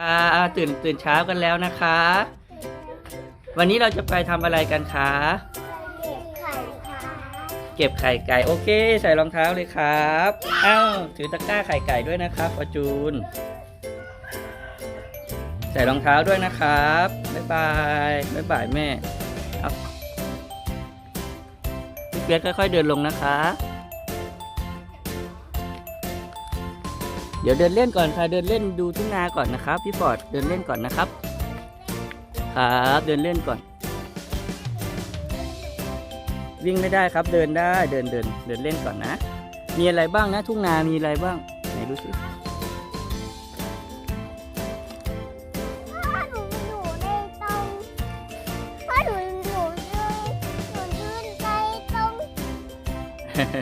อ่าตื่นตื่นเช้ากันแล้วนะคะ วันนี้เราจะไปทำอะไรกันคะเก็บไข่ค่เก็บไข่ไก่โอเค ใส่รองเท้าเลยครับอ้าวถือตะกร้าไข่ไก่ด้วยนะครับฟอจูน ใส่รองเท้าด้วยนะครับบ๊ายบายบ๊ายบายแม่เอาพี่เปียกค่อยๆเดินลงนะคะ เดี๋ยวเดินเล่นก่อนค่ะเดินเล่นดูทุ่งนาก่อนนะครับ พี่ฟอร์ดเดินเล่นก่อนนะครับ ครับเดินเล่นก่อน วิ่งไม่ได้ครับเดินได้เดินเดินเดินเล่นก่อนนะ มีอะไรบ้างนะ ทุ่งนามีอะไรบ้างไหนดูสิ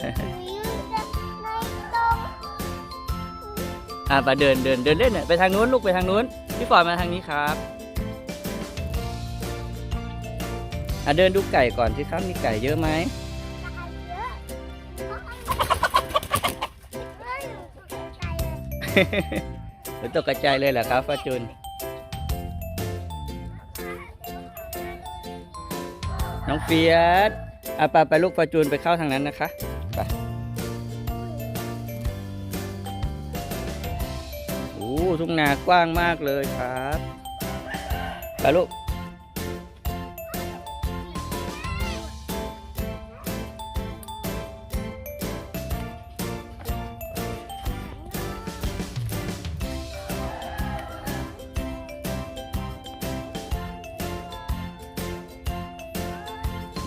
พ่อ อ่าไปเดินเดินเดินเล่นเนี่ยไปทางนู้นลูกไปทางนู้นพี่ฟอร์ดมาทางนี้ครับอะเดินดูไก่ก่อนสิครับมีไก่เยอะไหมตายเยอะพ่อหนูตกใจเลยเดี๋ยวตกกระจายเลยเหรอครับฟาจุนน้องเฟียสอะไปไปลูกฟาจูนไปเข้าทางนั้นนะคะ ทุ่งนากว้างมากเลยครับไปลูก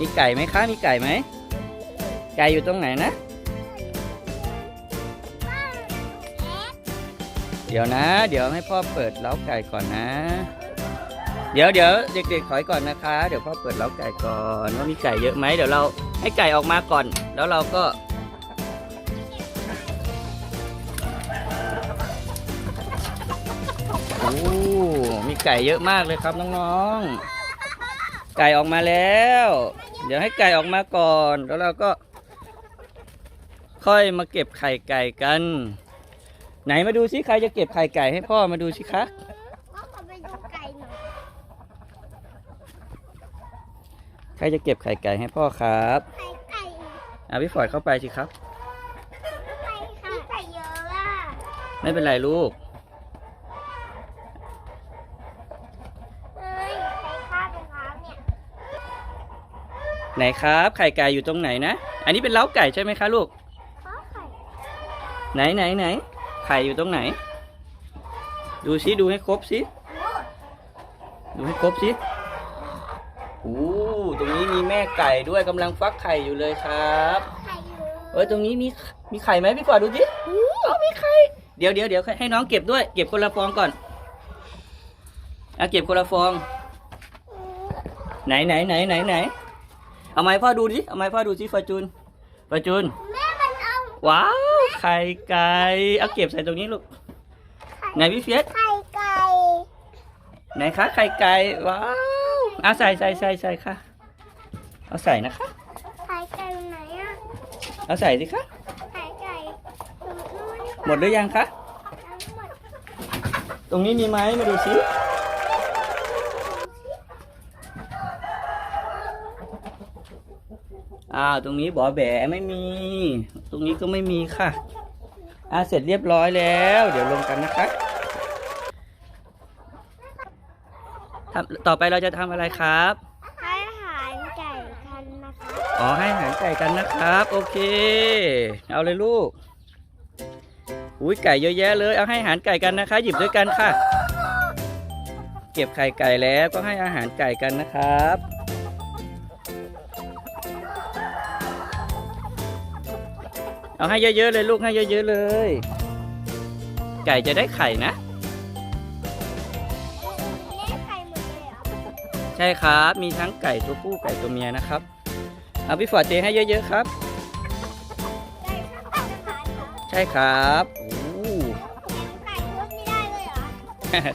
มีไก่ไหมคะ มีไก่ไหม ไก่อยู่ตรงไหนนะ เดี๋ยวนะ เดี๋ยวให้พ่อเปิดเล้าไก่ก่อนนะ เดี๋ยวเดี๋ยวเด็กๆถอยก่อนนะคะ เดี๋ยวพ่อเปิดเล้าไก่ก่อนว่ามีไก่เยอะไหมเดี๋ยวเราให้ไก่ออกมาก่อน แล้วเราก็ โอ้มีไก่เยอะมากเลยครับน้องๆ ไก่ออกมาแล้ว เดี๋ยวให้ไก่ออกมาก่อน แล้วเราก็ ค่อยมาเก็บไข่ไก่กัน ไหนมาดูสิใครจะเก็บไข่ไก่ให้พ่อมาดูสิคะพ่อขอไปดูไก่หน่อยใครจะเก็บไข่ไก่ให้พ่อครับไข่ไก่อะพี่ฟอร์ดเข้าไปสิครับไก่ค่ะไก่เยอะอะไม่เป็นไรลูกเอ้ยไก่ข้าวเป็นข้าวเนี่ยไหนครับไข่ไก่อยู่ตรงไหนนะ อันนี้เป็นเล้าไก่ใช่ไหมคะลูก พ่อไข่ไหนไหนไหน ไข่อยู่ตรงไหน ดูสิดูให้ครบสิดูให้ครบสิโอ้ตรงนี้มีแม่ไก่ด้วยกำลังฟักไข่อยู่เลยครับไข่เยอะเอ้ยตรงนี้มีมีไข่ไหมพี่กวาดดูสิอ๋อมีไข่เดี๋ยวเดี๋ยวเดี๋ยวให้น้องเก็บด้วยเก็บคนละฟองก่อนอะเก็บคนละฟอง ไหนไหนไหนไหนไหนเอาไม้พ่อดูดิเอาไม้พ่อดูสิฟาจูนฟาจูนแม่มันเอาว้าว ไข่ไก่เอาเก็บใส่ตรงนี้ลูกไข่ไหนพี่เฟียสไข่ไก่ไหนคะไข่ไก่ว้าวเอาใส่ใส่ใส่ใส่ค่ะ เอาใส่นะคะ ไข่ไก่อยู่ไหนอะเอาใส่สิคะไข่ไก่อยู่นู่นนี่หมดหรือยังคะทั้งหมดตรงนี้มีไหมมาดูสิอ้าวตรงนี้บอแบไม่มีต รงนี้ก็ไม่มีค่ะ อ่าเสร็จเรียบร้อยแล้ว เดี๋ยวลงกันนะคะทำต่อไปเราจะทำอะไรครับ ให้อาหารไก่กันนะคะอ๋อให้อาหารไก่กันนะครับ โอเค เอาเลยลูก อุ้ยไก่เยอะแยะเลย เอาให้อาหารไก่กันนะคะ หยิบด้วยกันค่ะ เก็บไข่ไก่แล้วก็ให้อาหารไก่กันนะครับ เอาให้เยอะๆเลยลูกให้เยอะๆเลย ไก่จะได้ไข่นะ ใช่ครับ มีทั้งไก่ตัวผู้ไก่ตัวเมียนะครับ เอาพี่ฟอดเทให้เยอะๆครับ ใช่ครับโอ้ไก่เพิ่มไม่ได้เลยเหรอ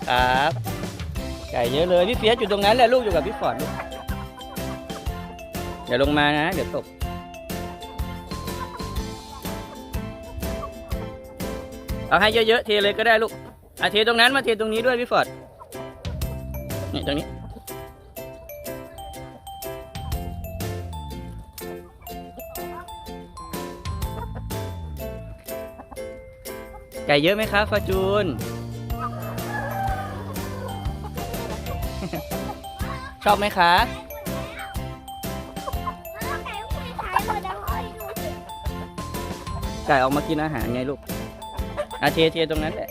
ครับ ไก่เยอะเลยพี่เฟียสอยู่ตรงนั้นแหละลูกอยู่กับพี่ฟอร์ดลูกอย่าลงมานะ เดี๋ยวตก เอาให้เยอะๆเทเลยก็ได้ลูกอะเทตรงนั้นมาเทตรงนี้ด้วยพี่ฟอร์ดนี่ตรงนี้ ไก่เยอะไหมครับฟาจูน ชอบไหมคะไก่ออกมากินอาหารไงลูก อาเทเทตรงนั้นแหละ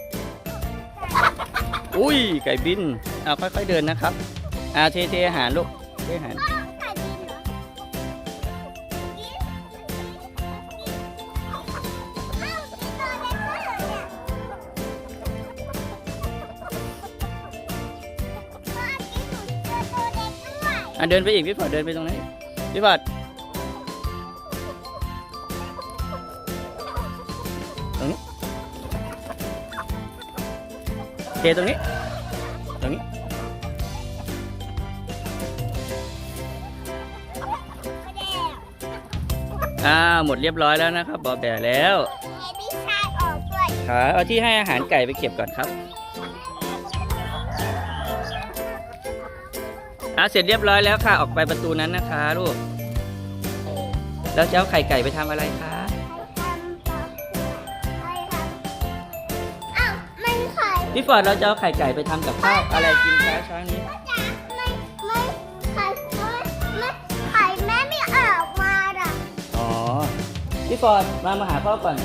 อุ้ยไก่บินเอาค่อย ๆเดินนะครับ อาเทเทอาหารลูกเทอาหารไก่บินเหรอกินอ้าวกินตัวเล็กด้วยเหรอเนี่ยพ่อกินหนูเจอตัวเล็กด้วยอะเดินไปอีกพี่ฟอดเดินไปตรงนั้นอีกพี่ฟอด เทตรงนี้ ตรงนี้ อ่า หมดเรียบร้อยแล้วนะครับบอแบแล้วเอดี้ชาเอาที่ให้อาหารไก่ไปเก็บก่อนครับอะเสร็จเรียบร้อยแล้วค่ะ ออกไปประตูนั้นนะคะลูก แล้วจะเอาไข่ไก่ไปทำอะไรคะ พี่ฟอดเราจะเอาไข่ไก่ไปทำกับข้าวอะไรกินคะเช้านี้จ๋าไม่ไม่ไข่แม่ไม่ออกมาอะอ๋อพี่ฟอดมามาหาพ่อก่อน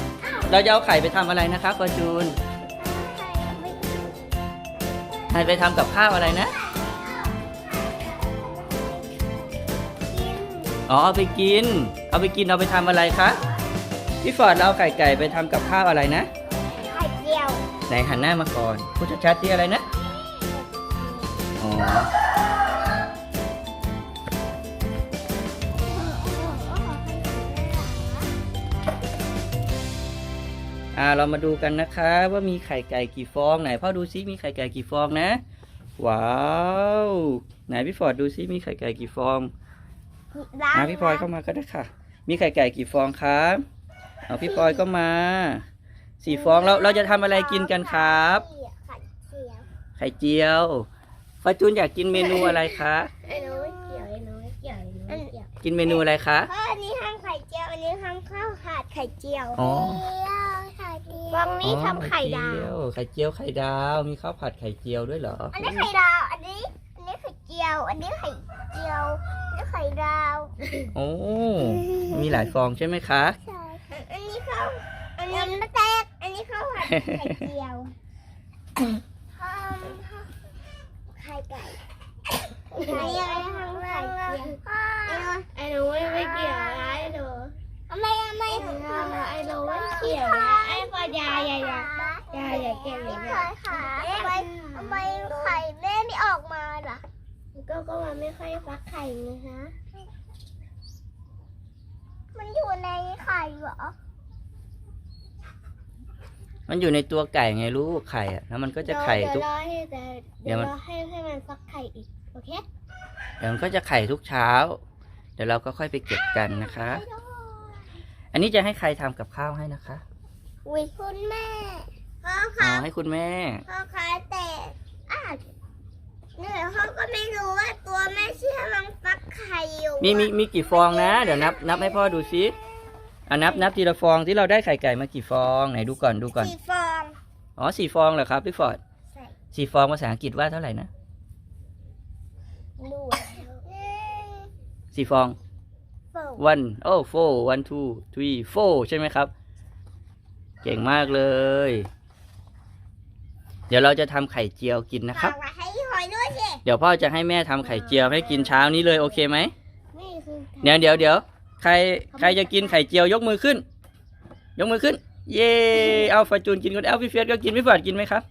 เราจะเอาไข่ไปทำอะไรนะคะฟอร์จูนไข่ไปทำกับข้าวอะไรนะ อ๋อเอาไปกิน เอาไปกินเอาไปทำอะไรคะพี่ฟอดเราเอาไข่ไก่ไปทำกับข้าวอะไรนะ ไหนหันหน้ามาก่อน พูดชัดๆที่อะไรนะ อ๋อ อ่า เรามาดูกันนะคะ ว่ามีไข่ไก่กี่ฟองไหนพ่อดูซิมีไข่ไก่กี่ฟองนะ ว้าว ไหนพี่ฟอร์ดดูซิมีไข่ไก่กี่ฟองร้าอ่านพี่พลอยเข้ามาก็ได้ค่ะ มีไข่ไก่กี่ฟองครับ เอาพี่พลอยก็มา สี่ฟองเราเราจะทำอะไรกินกันครับ ไข่เจียวไข่เจียวฟาจูนอยากกินเมนูอะไรคะ ไอ้น้อยเจียวไอ้น้อยเจียวไอ้น้อยเจียวกินเมนูอะไรคะ เพราะอันนี้ทำไข่เจียว อันนี้ทำข้าวผัดไข่เจียวอ๋อ ไข่เจียวฟองนี้ทำไข่ดาว อ๋อไข่เจียวไข่ดาว มีข้าวผัดไข่เจียวด้วยเหรอ อันนี้ไข่ดาว อันนี้ อันนี้ไข่เจียว อันนี้ไข่เจียว อันนี้ไข่ดาว โอ้ มีหลายฟองใช่ไหมคะใช่อันนี้ข้าวอันนี้มะแตกอันนี้ข้าวผัด ไข่เจียวข้าวไข่ไก่ไข่อะไรทำไข่เจียวไอ้หนูไม่เกี่ยวนะไอ้หนูทำไม่ไมไอ้หนูไม่เกี่ยวนะไอ้ปอยายายายายาเก่งเลยค่ะทำไมทำไมไข่แม่ไม่ออกมาล่ะก็ก็มันไม่ค่อยฟักไข่ไงฮะมันอยู่ในไข่เหรอ มันอยู่ในตัวไก่ไงลูกไข่อะแล้วมันก็จะไข่ทุก เดี๋ยวรอให้แต่เดี๋เดี๋ยยววมัน รอให้ให้มันฟักไข่อีก โอเคเดี๋ยวมันก็จะไข่ทุกเช้า เดี๋ยวเราก็ค่อยไปเก็บกันนะคะอันนี้จะให้ใครทำกับข้าวให้นะคะอุ้ยคุณแม่พ่ออ๋อคะให้คุณแม่ พ่อคะแต่อะเนี่ยพ่อก็ไม่รู้ว่าตัวแม่เชื่อมังฟักไข่อยู่มีมีมีกี่ฟองนะ เดี๋ยวนับนับให้พ่อดูซิ อะนับนับทีละฟองที่เราได้ไข่ไก่มากี่ฟองไหนดูก่อนดูก่อนสี่ฟอง อ๋อสี่ฟองเหรอครับพี่ฟอร์ดใช่ สี่ฟองภาษาอังกฤษว่าเท่าไหร่นะดูสี่ฟอง ฟอง one oh four one two three four ใช่ไหมครับ เก่งมากเลย เดี๋ยวเราจะทำไข่เจียวกินนะครับฝากไว้ให้หอยด้วยสิเดี๋ยวพ่อจะให้แม่ทำไข่เจียวให้กินเช้านี้เลยโอเคไหม นี่คือเดี๋ยวเดี๋ยวเดี๋ยว ใครใครจะกินไข่เจียวยกมือขึ้น ยกมือขึ้น เย่เอาฟาจูนกินคนเอาพี่เฟียสก็กินพี่ฟอร์ดกินไหมครับ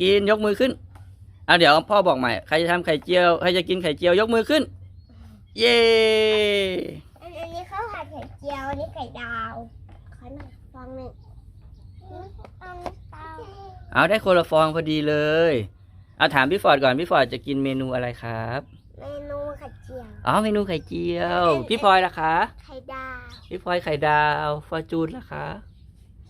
กินยกมือขึ้นเอาเดี๋ยวพ่อบอกใหม่ใครจะทำไข่เจียวใครจะกินไข่เจียวยกมือขึ้น เย่อันอันนี้ข้าวผัดไข่เจียวอันนี้ไข่ดาวขอหน่อยฟองหนึ่งอันนี้เตาเอาได้คนละฟองพอดีเลยเอาถามพี่ฟอร์ดก่อนพี่ฟอร์ดจะกินเมนูอะไรครับเมนูไข่เจียว อ๋อเมนูไข่เจียว พี่พลอยล่ะคะ ไข่ดาวพี่พลอยไข่ดาวฟอร์จูนล่ะคะ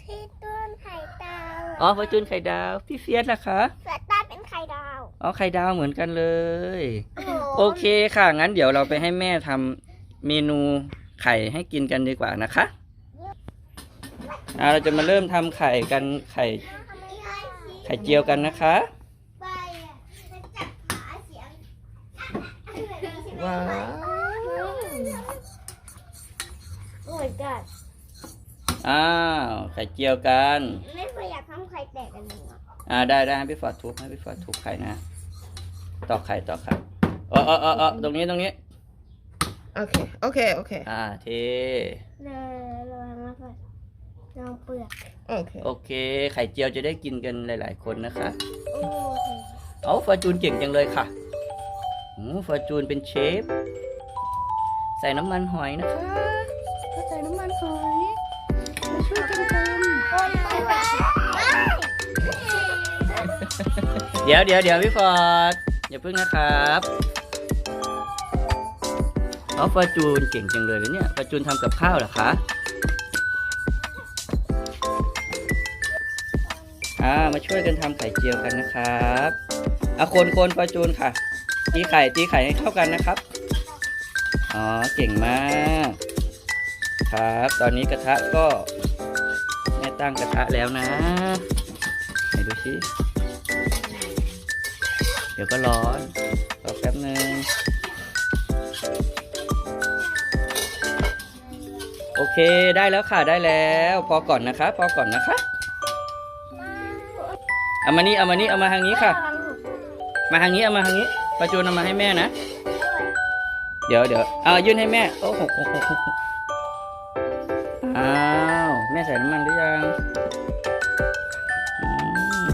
ที่ต้นไข่ดาวอ๋อฟอร์จูนไข่ดาว พี่เฟียสล่ะคะ เสือต้าเป็นไข่ดาวอ๋อไข่ดาวเหมือนกันเลยโอ้โหโอเคค่ะ งั้นเดี๋ยวเราไปให้แม่ทำเมนูไข่ให้กินกันดีกว่านะคะอ่าเราจะมาเริ่มทำไข่กันไข่ ไข่เจียวกันนะคะไปอะจะจับขาเสียง ว้าว โอ้ยกัดอ้าวไข่เจียวกัน ไม่เคยอยากทำไข่แตกกันเลยอะอ่าได้ได้ให้พี่ฟอร์ดทุบให้พี่ฟอร์ดทุบไข่นะตอกไข่ตอกไข่เออเออเออเออตรงนี้ตรงนี้ Okay, okay, okay, อ่าเทเลยลองมาก่อนลองเปลือก okay. โอเค ไข่เจียวจะได้กินกันหลาย ๆ คนนะคะโอ้โหเอาฟอร์จูนเก่งจังเลยค่ะโอ้ฟอร์จูนเป็นเชฟ ใส่น้ำมันหอยนะคะใส่น้ำมันหอยมาช่วยกันทคนไม่ไหวำเดี๋ยวเดี๋ยวเดี๋ยวพี่ฟอร์ดอย่าพึ่งนะครับเอาฟอร์จูนเก่งจังเลยเนี่ยฟอร์จูนทำกับข้าวเหรอคะอ่ามาช่วยกันทำไข่เจียวกันนะครับอะคนคนฟอร์จูนค่ะ ตีไข่ตีไข่ให้เข้ากันนะครับ อ๋อ เก่งมาก ครับ ตอนนี้กระทะก็แม่ตั้งกระทะแล้วนะไหนดูสิเดี๋ยวก็ร้อนรอแป๊บนึงโอเคได้แล้วค่ะได้แล้ว พอก่อนนะคะพอก่อนนะคะเอามานี่เอามานี่เอามาทางนี้ค่ะ มาทางนี้เอามาทางนี้ ประจูนเอามาให้แม่นะ เดี๋ยวเดี๋ยวเอายื่นให้แม่ โอ้โหโอ้โหโอ้โหอ้าว แม่ใส่น้ำมันหรือยังอืม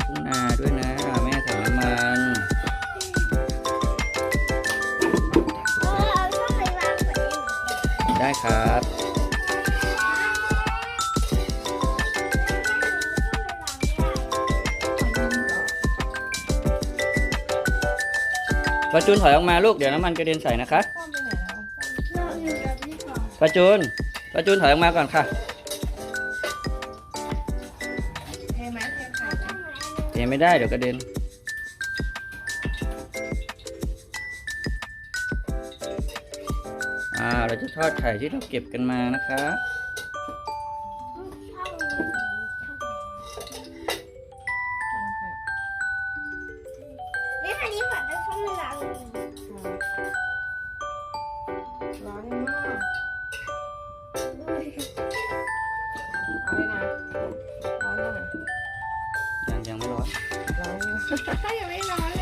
ทุ่งนาด้วยนะอ่าแม่ใส่น้ำมันเออเอาช่องไปวางก่อนได้ไหมได้ครับ ประจูนถอยออกมาลูกเดี๋ยวน้ำมันกระเด็นใส่นะคะประจูนประจูนถอยออกมาก่อนค่ะเทไหมเทไข่ไหมเดี๋ยวไม่ได้เดี๋ยวกระเด็นอ่าเราจะทอดไข่ที่เราเก็บกันมานะคะ ฝันได้ช่องเวลาเลยร้อนมากเอาเลยนะร้อนยังอะยังยังไม่ร้อนร้อนอยู่ยังไม่ร้อนเลย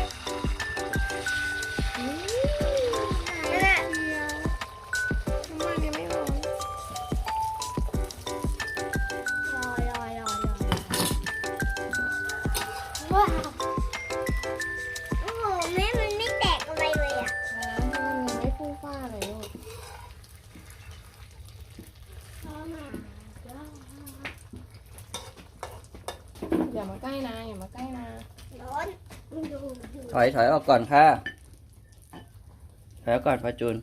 อย่ามาใกล้นะอย่ามาใกล้นะร้อนดูดูถอยถอยออกก่อนค่ะถอยออกก่อนพระจูน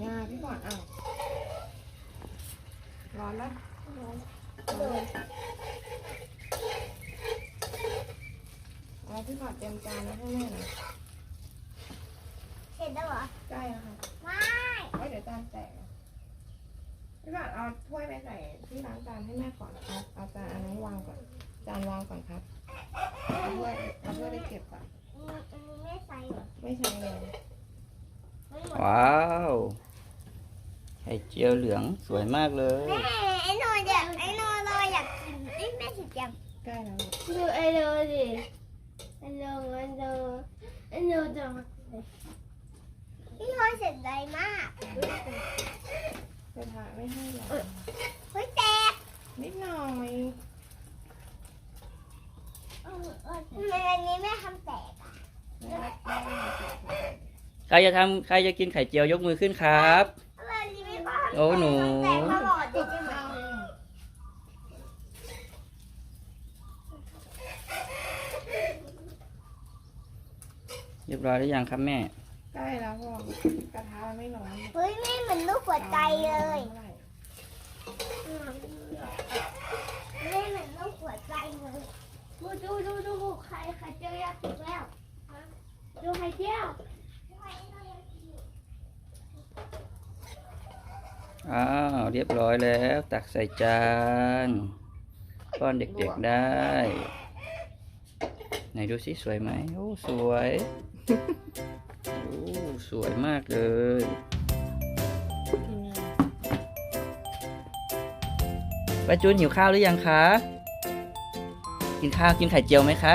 อย่าพี่บอดอ้าวร้อนปะร้อนเอาพี่บอดเตรียมจานไว้ให้แม่หน่อย เห็นแล้วเหรอ ใกล้แล้วค่ะ ไม่ เอ้ยเดี๋ยวจานแตกอะพี่บอดเอาถ้วยไปใส่ที่ล้างจานให้แม่ก่อนเอาเอาจานอันนั้นวางก่อน จานวางก่อนครับเอาถ้วยเอาถ้วยไปเก็บก่อนอันนี้ไม่ใส่เหรอไม่ใช่เลยไม่หมดว้าวไข่เจียวเหลืองสวยมากเลย แม่ไอ้นอนอยากไอ้นอนรออยากกินไอ้แม่สิจังใกล้แล้วลูกดูไอ้นอนดิไอ้นอนไอ้นอนไอ้นอนจังพี่พลอยเสร็จไวมากกระทะไม่ให้หรอกเฮ้ยแตกนิดหน่อย ทำไมอันนี้แม่ทำแตกอะแม่แม่ไม่ได้เก็บไว้ใครจะทำใครจะกินไข่เจียวยกมือขึ้นครับ ทำไมอันนี้ไม่ทำโอ้หนู แตกตลอดจริงๆไหมเรียบร้อยหรือยังครับแม่ ใกล้แล้วพ่อกระทะมันไม่ร้อนเฮ้ยแม่เหมือนลูกหัวใจเลยท่าไหร่ อืม ดูดูดูดูไข่ไข่เจียวอยากถูกแล้ว ดูไข่เจียวอ้าวเรียบร้อยแล้ว ตักใส่จานป้อนเด็กๆได้ ไหนดูสิสวยไหมโอ้สวยโอ้สวยมากเลยป้าจูนหิวข้าวหรือยังคะ กินข้าวกินไข่เจียวไหมคะ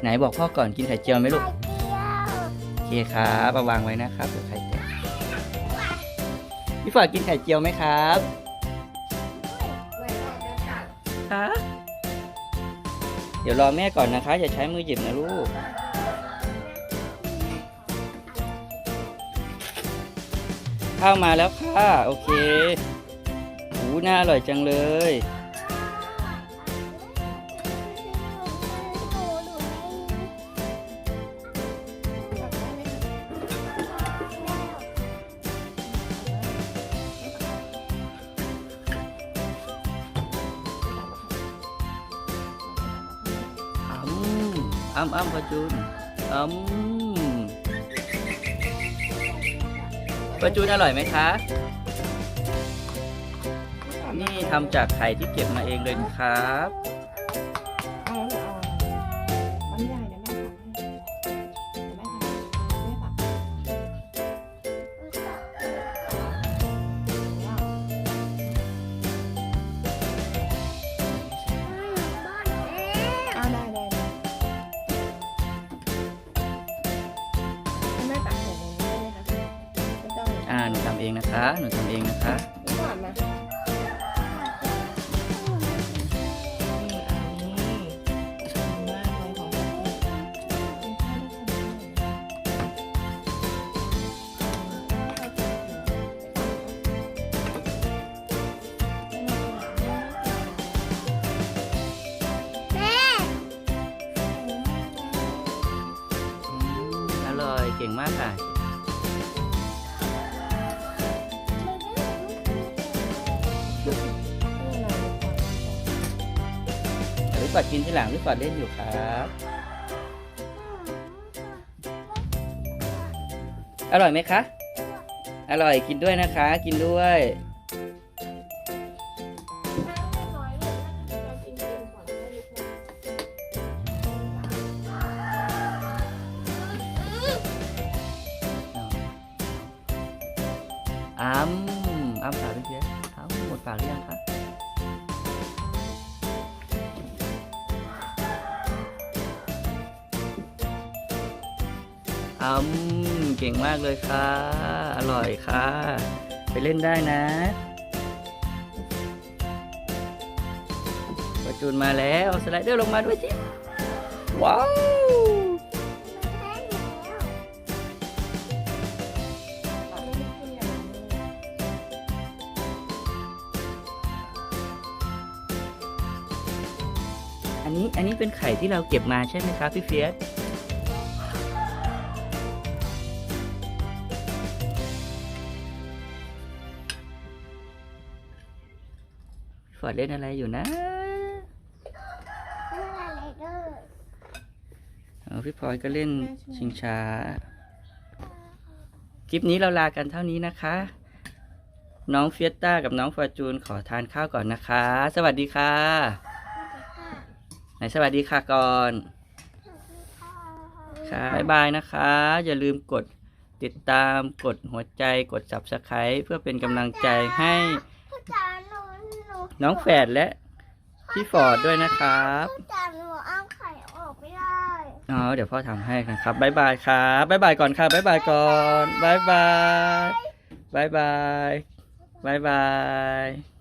ไหนบอกพ่อก่อนกินไข่เจียวไหมลูกเจียวโอเคครับเอาวางไว้นะครับเดี๋ยวไข่เจียวพี่ฝอดกินไข่เจียวไหมครับคะเดี๋ยวรอแม่ก่อนนะคะ อย่าใช้มือหยิบนะลูก ข้าวมาแล้วค่ะ โอเคหูน่าอร่อยจังเลย อ้ำอ้ำพอจูนอ้ำประจูนอร่อยไหมคะ นี่ทำจากไข่ที่เก็บมาเองเลยครับ งมากค่ะ หรือปัดกินที่หลังหรือปัดเล่นอยู่ครับ อร่อยไหมคะ อร่อยกินด้วยนะคะ กินด้วย มากเลยค่ะ อร่อยค่ะ ไปเล่นได้นะประจูนมาแล้วสไลเดอร์ลงมาด้วยจิว้าวอันนี้อันนี้เป็นไข่ที่เราเก็บมาใช่ไหมครับพี่เฟียส ฟอร์ดเล่นอะไรอยู่นะอ๋อพี่พลอยก็เล่นชิงช้า คลิปนี้เราลากันเท่านี้นะคะ น้องเฟียสต้ากับน้องฟอร์จูนขอทานข้าวก่อนนะคะ สวัสดีค่ะ ไหนสวัสดีค่ะก่อน ค่ะ บ๊ายบายนะคะ อย่าลืมกดติดตาม กดหัวใจ กด subscribe เพื่อเป็นกำลังใจให้ผู้จ๋าหนูห นูน้องแฝดและพี่ฟอร์ดด้วยนะครับผู้จ๋าหนูเอาไข่ออกไม่ได้อ๋อเดี๋ยวพ่อทำให้นะครับบ๊ายบายครับบ๊ายบายก่อนค่ะบ๊ายบายก่อนบ๊ายบายบ๊ายบายบ๊ายบาย